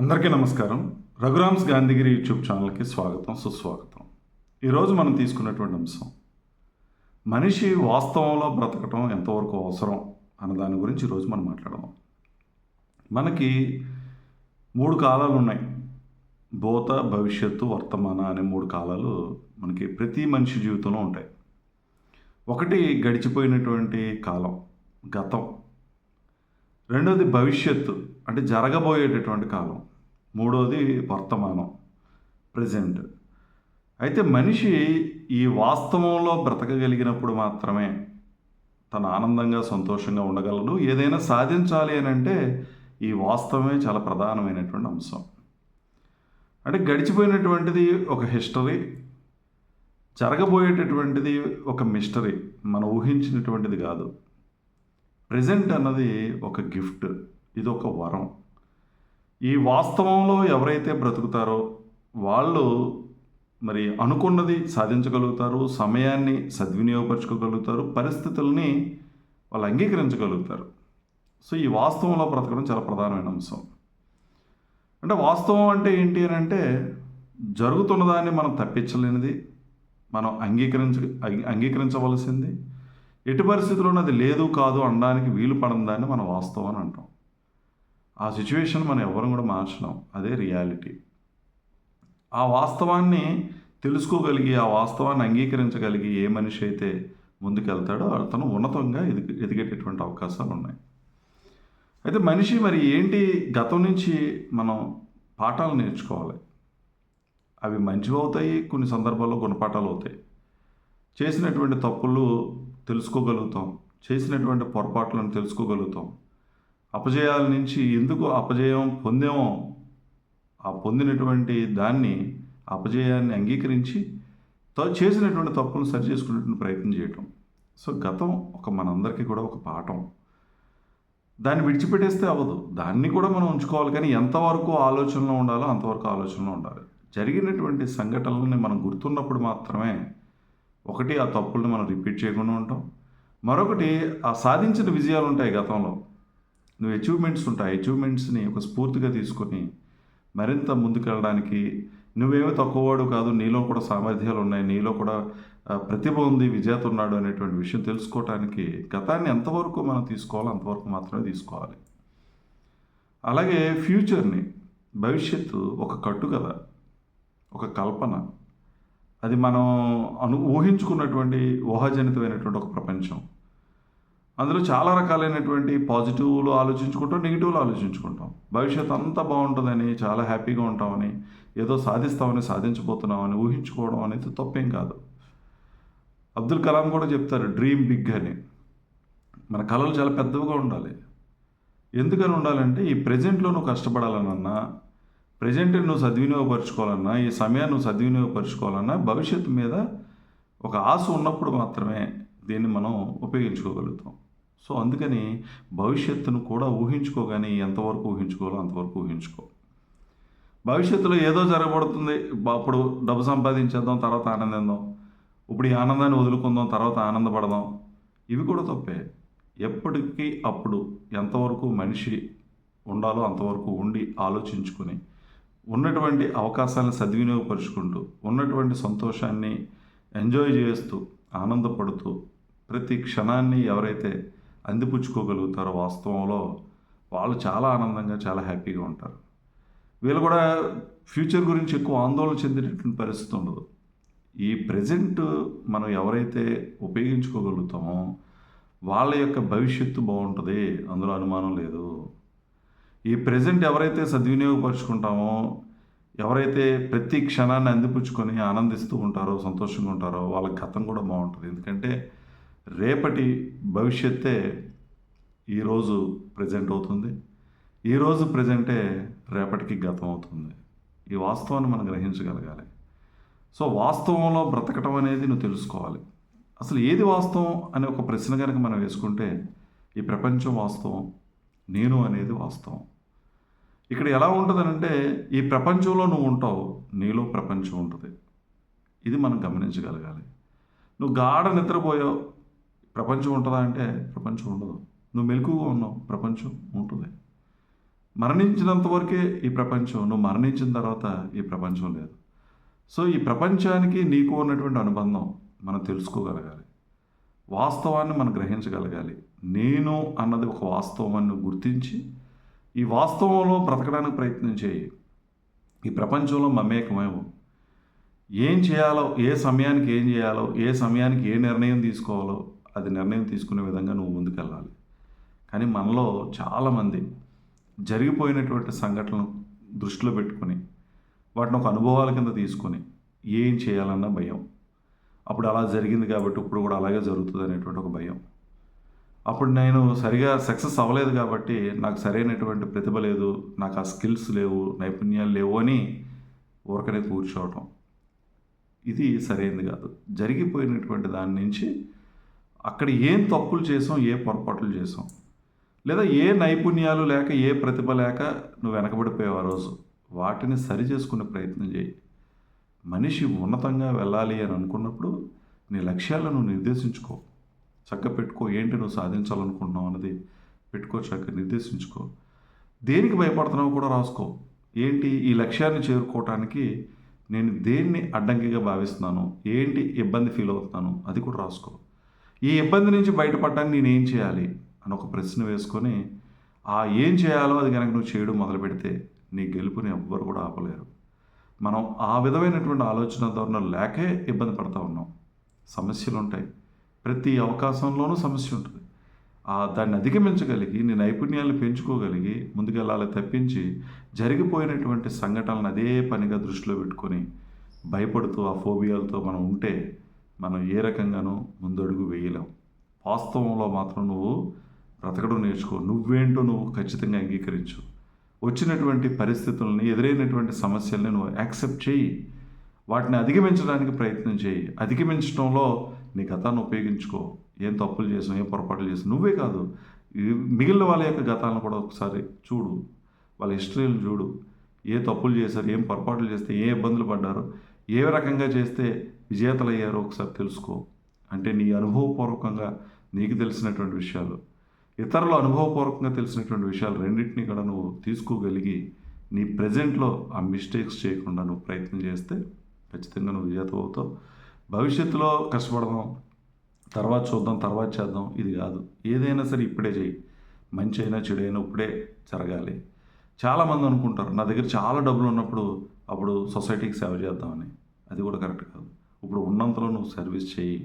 అందరికీ నమస్కారం. రఘురామ్స్ గాంధీగిరి యూట్యూబ్ ఛానల్కి స్వాగతం సుస్వాగతం. ఈరోజు మనం తీసుకున్నటువంటి అంశం మనిషి వాస్తవంలో బ్రతకటం ఎంతవరకు అవసరం అన్న దాని గురించి ఈరోజు మనం మాట్లాడదాం. మనకి మూడు కాలాలు ఉన్నాయి. భూత భవిష్యత్తు వర్తమాన అనే మూడు కాలాలు మనకి ప్రతి మనిషి జీవితంలో ఉంటాయి. ఒకటి గడిచిపోయినటువంటి కాలం గతం. రెండవది భవిష్యత్తు అంటే జరగబోయేటటువంటి కాలం. మూడోది వర్తమానం ప్రజెంట్ అయితే మనిషి ఈ వాస్తవంలో బ్రతకగలిగినప్పుడు మాత్రమే తన ఆనందంగా సంతోషంగా ఉండగలడు. ఏదైనా సాధించాలి అని అంటే ఈ వాస్తవమే చాలా ప్రధానమైనటువంటి అంశం. అంటే గడిచిపోయినటువంటిది ఒక హిస్టరీ జరగబోయేటటువంటిది ఒక మిస్టరీ మనం ఊహించినటువంటిది కాదు. ప్రజెంట్ అన్నది ఒక గిఫ్ట్ ఇది ఒక వరం. ఈ వాస్తవంలో ఎవరైతే బ్రతుకుతారో వాళ్ళు మరి అనుకున్నది సాధించగలుగుతారు సమయాన్ని సద్వినియోగపరచుకోగలుగుతారు పరిస్థితుల్ని వాళ్ళు అంగీకరించగలుగుతారు. సో ఈ వాస్తవంలో బ్రతకడం చాలా ప్రధానమైన అంశం. అంటే వాస్తవం అంటే ఏంటి అని అంటే జరుగుతున్నదాన్ని మనం తప్పించలేనిది మనం అంగీకరించ అంగీ- అంగీకరించవలసింది ఎటు పరిస్థితుల్లో అది లేదు కాదు అనడానికి వీలు పడని దాన్ని మనం వాస్తవం అని అంటాం. ఆ సిచ్యువేషన్ మనం ఎవరు కూడా మార్చడం అదే రియాలిటీ ఆ వాస్తవాన్ని తెలుసుకోగలిగి ఆ వాస్తవాన్ని అంగీకరించగలిగి ఏ మనిషి అయితే ముందుకెళ్తాడో అతను ఉన్నతంగా ఎదిగి ఎదిగేటటువంటి అవకాశాలు ఉన్నాయి. అయితే మనిషి మరి ఏంటి గతం నుంచి మనం పాఠాలు నేర్చుకోవాలి? అవి మంచివి అవుతాయి కొన్ని సందర్భాల్లో గుణపాఠాలు అవుతాయి చేసినటువంటి తప్పులు తెలుసుకోగలుగుతాం చేసినటువంటి పొరపాట్లను తెలుసుకోగలుగుతాం. అపజయాల నుంచి ఎందుకు అపజయం పొందామో ఆ పొందినటువంటి దాన్ని అపజయాన్ని అంగీకరించి చేసినటువంటి తప్పులను సరి చేసుకునేటువంటి ప్రయత్నం చేయటం. సో గతం ఒక మనందరికీ కూడా ఒక పాఠం. దాన్ని విడిచిపెట్టేస్తే అవ్వదు. దాన్ని కూడా మనం ఉంచుకోవాలి. కానీ ఎంతవరకు ఆలోచనలో ఉండాలో అంతవరకు ఆలోచనలో ఉండాలి. జరిగినటువంటి సంఘటనలని మనం గుర్తున్నప్పుడు మాత్రమే ఒకటి ఆ తప్పుల్ని మనం రిపీట్ చేయకుండా ఉంటాం. మరొకటి ఆ సాధించిన విజయాలు ఉంటాయి గతంలో. నువ్వు అచీవ్మెంట్స్ ఉంటాయి. అచీవ్మెంట్స్ని ఒక స్ఫూర్తిగా తీసుకొని మరింత ముందుకెళ్ళడానికి నువ్వేమీ తక్కువవాడు కాదు. నీలో కూడా సామర్థ్యాలు ఉన్నాయి. నీలో కూడా ప్రతిభ ఉంది. విజేత ఉన్నాడు అనేటువంటి విషయం తెలుసుకోవటానికి గతాన్ని ఎంతవరకు మనం తీసుకోవాలో అంతవరకు మాత్రమే తీసుకోవాలి. అలాగే ఫ్యూచర్ని భవిష్యత్తు ఒక కట్టు కదా ఒక కల్పన. అది మనం అను ఊహించుకున్నటువంటి ఊహాజనితమైనటువంటి ఒక ప్రపంచం. అందులో చాలా రకాలైనటువంటి పాజిటివ్లు ఆలోచించుకుంటాం నెగిటివ్లు ఆలోచించుకుంటాం. భవిష్యత్ అంతా బాగుంటుందని చాలా హ్యాపీగా ఉంటామని ఏదో సాధిస్తామని సాధించబోతున్నామని ఊహించుకోవడం అనేది తప్పేం కాదు. అబ్దుల్ కలాం కూడా చెప్తారు డ్రీమ్ బిగ్ అని. మన కళలు చాలా పెద్దవిగా ఉండాలి. ఎందుకని ఉండాలంటే ఈ ప్రజెంట్లో నువ్వు కష్టపడాలనన్నా ప్రజెంట్ నువ్వు సద్వినియోగపరచుకోవాలన్నా ఈ సమయాన్ని నువ్వు సద్వినియోగపరచుకోవాలన్నా భవిష్యత్తు మీద ఒక ఆశ ఉన్నప్పుడు మాత్రమే దీన్ని మనం ఉపయోగించుకోగలుగుతాం. సో అందుకని భవిష్యత్తును కూడా ఊహించుకోగానే ఎంతవరకు ఊహించుకోవాలో అంతవరకు ఊహించుకో. భవిష్యత్తులో ఏదో జరగబడుతుంది అప్పుడు డబ్బు సంపాదించేద్దాం తర్వాత ఆనందిద్దాం. ఇప్పుడు ఈ ఆనందాన్ని వదులుకుందాం తర్వాత ఆనందపడదాం. ఇవి కూడా తప్పే. ఎప్పటికీ అప్పుడు ఎంతవరకు మనిషి ఉండాలో అంతవరకు ఉండి ఆలోచించుకొని ఉన్నటువంటి అవకాశాలను సద్వినియోగపరుచుకుంటూ ఉన్నటువంటి సంతోషాన్ని ఎంజాయ్ చేస్తూ ఆనందపడుతూ ప్రతి క్షణాన్ని ఎవరైతే అందిపుచ్చుకోగలుగుతారో వాస్తవంలో వాళ్ళు చాలా ఆనందంగా చాలా హ్యాపీగా ఉంటారు. వీళ్ళు కూడా ఫ్యూచర్ గురించి ఎక్కువ ఆందోళన చెందేటటువంటి పరిస్థితి ఉండదు. ఈ ప్రజెంట్ మనం ఎవరైతే ఉపయోగించుకోగలుగుతామో వాళ్ళ యొక్క భవిష్యత్తు బాగుంటుంది అందులో అనుమానం లేదు. ఈ ప్రజెంట్ ఎవరైతే సద్వినియోగపరుచుకుంటామో ఎవరైతే ప్రతి క్షణాన్ని అందిపుచ్చుకొని ఆనందిస్తూ ఉంటారో సంతోషంగా ఉంటారో వాళ్ళ గతం కూడా బాగుంటుంది. ఎందుకంటే రేపటి భవిష్యత్తే ఈరోజు ప్రజెంట్ అవుతుంది. ఈరోజు ప్రజెంటే రేపటికి గతం అవుతుంది. ఈ వాస్తవాన్ని మనం గ్రహించగలగాలి. సో వాస్తవంలో బ్రతకటం అనేది నువ్వు తెలుసుకోవాలి. అసలు ఏది వాస్తవం అనే ఒక ప్రశ్న కనుక మనం వేసుకుంటే ఈ ప్రపంచం వాస్తవం నేను అనేది వాస్తవం. ఇక్కడ ఎలా ఉంటుందనంటే ఈ ప్రపంచంలో నువ్వు ఉంటావు నీలో ప్రపంచం ఉంటుంది. ఇది మనం గమనించగలగాలి. నువ్వు గాఢ నిద్రపోయావు ప్రపంచం ఉంటుందా అంటే ప్రపంచం ఉండదు. నువ్వు మెలకుగా ఉన్నావు ప్రపంచం ఉంటుంది. మరణించినంత వరకే ఈ ప్రపంచం నువ్వు మరణించిన తర్వాత ఈ ప్రపంచం లేదు. సో ఈ ప్రపంచానికి నీకు ఉన్నటువంటి అనుబంధం మనం తెలుసుకోగలగాలి. వాస్తవాన్ని మనం గ్రహించగలగాలి. నేను అన్నది ఒక వాస్తవాన్ని గుర్తించి ఈ వాస్తవంలో బ్రతకడానికి ప్రయత్నం చేయి. ఈ ప్రపంచంలో మమేకమేమో ఏం చేయాలో ఏ సమయానికి ఏం చేయాలో ఏ సమయానికి ఏ నిర్ణయం తీసుకోవాలో అది నిర్ణయం తీసుకునే విధంగా నువ్వు ముందుకెళ్ళాలి. కానీ మనలో చాలామంది జరిగిపోయినటువంటి సంఘటనలు దృష్టిలో పెట్టుకొని వాటిని ఒక అనుభవాల కింద తీసుకొని ఏం చేయాలన్న భయం. అప్పుడు అలా జరిగింది కాబట్టి ఇప్పుడు కూడా అలాగే జరుగుతుంది అనేటువంటి ఒక భయం. అప్పుడు నేను సరిగా సక్సెస్ అవ్వలేదు కాబట్టి నాకు సరైనటువంటి ప్రతిభ లేదు నాకు ఆ స్కిల్స్ లేవు నైపుణ్యాలు లేవు అని ఊరకనే కూర్చోవటం. ఇది సరైనది కాదు. జరిగిపోయినటువంటి దాని నుంచి అక్కడ ఏం తప్పులు చేసాం ఏ పొరపాట్లు చేసాం? లేదా ఏ నైపుణ్యాలు లేక ఏ ప్రతిభ లేక నువ్వు వెనకబడిపోయావు ఆ రోజు? వాటిని సరి చేసుకునే ప్రయత్నం చేయి. మనిషి ఉన్నతంగా వెళ్ళాలి అని అనుకున్నప్పుడు నీ లక్ష్యాలను నిర్దేశించుకో. చక్క పెట్టుకో. ఏంటి నువ్వు సాధించాలనుకుంటున్నావు అన్నది పెట్టుకో చక్క నిర్దేశించుకో. దేనికి భయపడుతున్నావు కూడా రాసుకో. ఏంటి ఈ లక్ష్యాన్ని చేరుకోవటానికి నేను దేన్ని అడ్డంకిగా భావిస్తున్నాను? ఏంటి ఇబ్బంది ఫీల్ అవుతున్నాను? అది కూడా రాసుకో. ఈ ఇబ్బంది నుంచి బయటపడడానికి నేను ఏం చేయాలి? అని ఒక ప్రశ్న వేసుకొని ఆ ఏం చేయాలో అది కనుక నువ్వు చేయడం మొదలు పెడితే నీ గెలుపుని ఎవ్వరు కూడా ఆపలేరు. మనం ఆ విధమైనటువంటి ఆలోచన ధోరణి లేకే ఇబ్బంది పడతా ఉన్నాం. సమస్యలు ఉంటాయి. ప్రతి అవకాశంలోనూ సమస్య ఉంటుంది. ఆ దాన్ని అధిగమించగలిగి నీ నైపుణ్యాలను పెంచుకోగలిగి ముందుకెళ్ళాలి తప్పించి జరిగిపోయినటువంటి సంఘటనలను అదే పనిగా దృష్టిలో పెట్టుకొని భయపడుతూ ఆ ఫోబియాలతో మనం ఉంటే మనం ఏ రకంగానూ ముందడుగు వేయలేం. వాస్తవంలో మాత్రం నువ్వు బ్రతకడం నేర్చుకో. నువ్వేంటో నువ్వు ఖచ్చితంగా అంగీకరించు. వచ్చినటువంటి పరిస్థితుల్ని ఎదురైనటువంటి సమస్యల్ని నువ్వు యాక్సెప్ట్ చేయి. వాటిని అధిగమించడానికి ప్రయత్నం చేయి. అధిగమించడంలో నీ గతాన్ని ఉపయోగించుకో. ఏం తప్పులు చేసావు ఏం పొరపాట్లు చేసావు నువ్వే కాదు. మిగిలిన వాళ్ళ యొక్క గతాలను కూడా ఒకసారి చూడు. వాళ్ళ హిస్టరీలు చూడు. ఏ తప్పులు చేశారు ఏం పొరపాట్లు చేస్తే ఏ ఇబ్బందులు పడ్డారు ఏ రకంగా చేస్తే విజేతలు అయ్యారో ఒకసారి తెలుసుకో. అంటే నీ అనుభవపూర్వకంగా నీకు తెలిసినటువంటి విషయాలు. ఇతరుల అనుభవపూర్వకంగా తెలిసినటువంటి విషయాలు రెండింటినీ కూడా నువ్వు తీసుకోగలిగి నీ ప్రజెంట్లో ఆ మిస్టేక్స్ చేయకుండా నువ్వు ప్రయత్నం చేస్తే ఖచ్చితంగా నువ్వు విజేత అవుతావు. భవిష్యత్తులో కష్టపడదాం తర్వాత చూద్దాం తర్వాత చేద్దాం ఇది కాదు. ఏదైనా సరే ఇప్పుడే చేయి మంచి అయినా చెడు అయినా ఇప్పుడే జరగాలి. చాలామంది అనుకుంటారు నా దగ్గర చాలా డబ్బులు ఉన్నప్పుడు అప్పుడు సొసైటీకి సేవ చేద్దామని. అది కూడా కరెక్ట్ కాదు. ఇప్పుడు ఉన్నంతలో నువ్వు సర్వీస్ చేయి.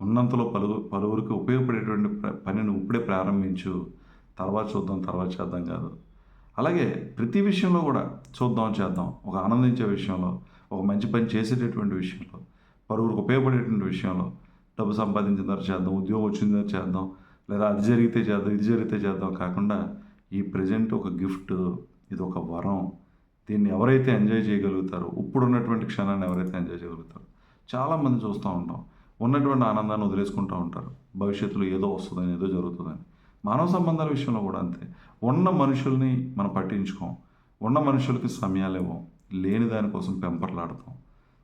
ఉన్నంతలో పలువు పలువురికి ఉపయోగపడేటువంటి పని పనిని ఇప్పుడే ప్రారంభించు. తర్వాత చూద్దాం తర్వాత చేద్దాం కాదు. అలాగే ప్రతి విషయంలో కూడా చూద్దాం చేద్దాం. ఒక ఆనందించే విషయంలో ఒక మంచి పని చేసేటటువంటి విషయంలో పలువురికి ఉపయోగపడేటువంటి విషయంలో డబ్బు సంపాదించిన తర్వాత చేద్దాం ఉద్యోగం వచ్చిన తర్వాత చేద్దాం లేదా అది జరిగితే చేద్దాం ఇది జరిగితే చేద్దాం కాకుండా ఈ ప్రజెంట్ ఒక గిఫ్ట్ ఇది ఒక వరం. దీన్ని ఎవరైతే ఎంజాయ్ చేయగలుగుతారో ఇప్పుడు ఉన్నటువంటి క్షణాన్ని ఎవరైతే ఎంజాయ్ చేయగలుగుతారో చాలామంది చూస్తూ ఉంటాం. ఉన్నటువంటి ఆనందాన్ని వదిలేసుకుంటూ ఉంటారు. భవిష్యత్తులో ఏదో వస్తుందని ఏదో జరుగుతుందని. మానవ సంబంధాల విషయంలో కూడా అంతే. ఉన్న మనుషుల్ని మనం పట్టించుకోం. ఉన్న మనుషులకి సమయాలు ఇవ్వం. లేని దానికోసం పెంపర్లాడతాం.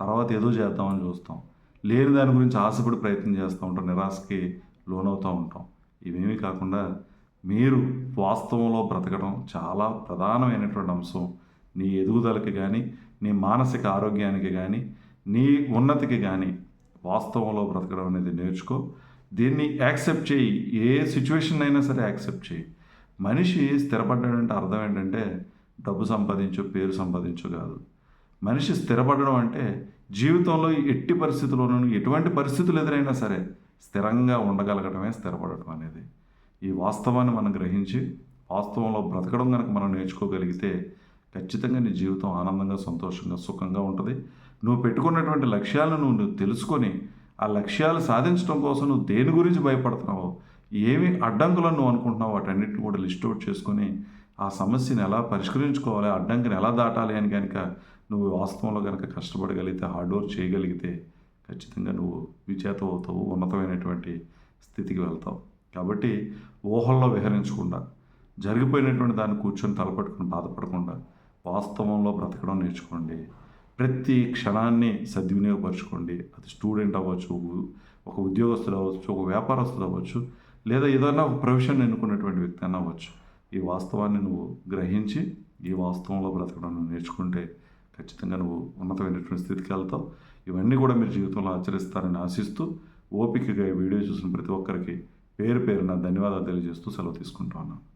తర్వాత ఏదో చేద్దామని చూస్తాం. లేని దాని గురించి ఆశపడి ప్రయత్నం చేస్తూ ఉంటాం. నిరాశకి లోనవుతూ ఉంటాం. ఇవేమీ కాకుండా మీరు వాస్తవంలో బ్రతకడం చాలా ప్రధానమైనటువంటి అంశం. నీ ఎదుగుదలకి కానీ నీ మానసిక ఆరోగ్యానికి కానీ నీ ఉన్నతికి కానీ వాస్తవంలో బ్రతకడం అనేది నేర్చుకో. దీన్ని యాక్సెప్ట్ చేయి. ఏ సిచ్యువేషన్ అయినా సరే యాక్సెప్ట్ చేయి. మనిషి స్థిరపడ్డాడంటే అర్థం ఏంటంటే డబ్బు సంపాదించు పేరు సంపాదించు కాదు. మనిషి స్థిరపడడం అంటే జీవితంలో ఎట్టి పరిస్థితుల్లోనూ ఎటువంటి పరిస్థితులు ఎదురైనా సరే స్థిరంగా ఉండగలగడమే స్థిరపడటం అనేది. ఈ వాస్తవాన్ని మనం గ్రహించి వాస్తవంలో బ్రతకడం కనుక మనం నేర్చుకోగలిగితే ఖచ్చితంగా నీ జీవితం ఆనందంగా సంతోషంగా సుఖంగా ఉంటుంది. నువ్వు పెట్టుకున్నటువంటి లక్ష్యాలను నువ్వు నువ్వు తెలుసుకొని ఆ లక్ష్యాలు సాధించడం కోసం నువ్వు దేని గురించి భయపడుతున్నావో ఏమి అడ్డంకులను నువ్వు అనుకుంటున్నావు వాటన్నిటిని కూడా లిస్ట్ అవుట్ చేసుకొని ఆ సమస్యను ఎలా పరిష్కరించుకోవాలి ఆ అడ్డంకిని ఎలా దాటాలి అని కనుక నువ్వు వాస్తవంలో కనుక కష్టపడగలిగితే హార్డ్ వర్క్ చేయగలిగితే ఖచ్చితంగా నువ్వు విజేత అవుతావు ఉన్నతమైనటువంటి స్థితికి వెళ్తావు. కాబట్టి ఊహల్లో విహరించకుండా జరిగిపోయినటువంటి దాన్ని కూర్చొని తలపట్టుకుని బాధపడకుండా వాస్తవంలో బ్రతకడం నేర్చుకోండి. ప్రతి క్షణాన్ని సద్వినియోగపరచుకోండి. అది స్టూడెంట్ అవ్వచ్చు ఒక ఉద్యోగస్తుడు అవ్వచ్చు ఒక వ్యాపారస్తుడు అవ్వచ్చు లేదా ఏదైనా ఒక ప్రొఫెషన్ ఎన్నుకున్నటువంటి వ్యక్తి అయినా అవ్వచ్చు. ఈ వాస్తవాన్ని నువ్వు గ్రహించి ఈ వాస్తవంలో బ్రతకడం నువ్వు నేర్చుకుంటే ఖచ్చితంగా నువ్వు ఉన్నతమైనటువంటి స్థితికి వెళ్తావు. ఇవన్నీ కూడా మీరు జీవితంలో ఆచరిస్తారని ఆశిస్తూ ఓపికగా ఈ వీడియో చూసిన ప్రతి ఒక్కరికి పేరు పేరున ధన్యవాదాలు తెలియజేస్తూ సెలవు తీసుకుంటా ఉన్నాను.